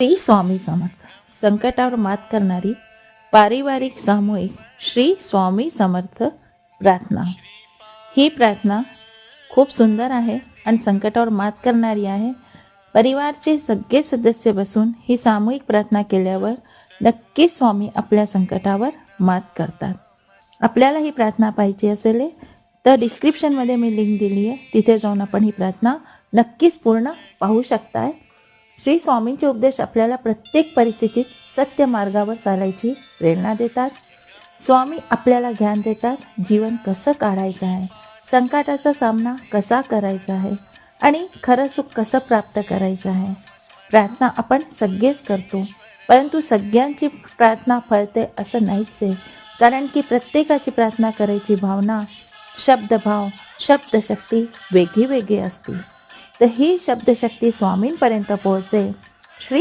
श्री स्वामी समर्थ. संकटावर मात करणारी पारिवारिक सामूहिक श्री स्वामी समर्थ प्रार्थना. ही प्रार्थना खूप सुंदर आहे आणि संकटावर मात करणारी आहे. परिवारचे सगळे सदस्य बसून ही सामूहिक प्रार्थना केल्यावर नक्कीच स्वामी आपल्या संकटावर मात करतात. आपल्याला ही प्रार्थना पाहिजे असेल तर डिस्क्रिप्शनमध्ये मी लिंक दिली आहे तिथे जाऊन आपण ही प्रार्थना नक्कीच पूर्ण पाहू शकताय. श्री स्वामींचे उपदेश आपल्याला प्रत्येक परिस्थितीत सत्य मार्गावर चालायची प्रेरणा देतात. स्वामी आपल्याला ज्ञान देतात जीवन कसं काढायचं आहे संकटाचा सामना कसा करायचा आहे आणि खरं सुख कसं प्राप्त करायचं आहे. प्रार्थना आपण सगळेच करतो परंतु सगळ्यांची प्रार्थना फळते असं नाहीच आहे. कारण की प्रत्येकाची प्रार्थना करायची भावना शब्दभाव शब्दशक्ती वेगळी वेगळी असते. तर ही शब्दशक्ती स्वामींपर्यंत पोहोचेल.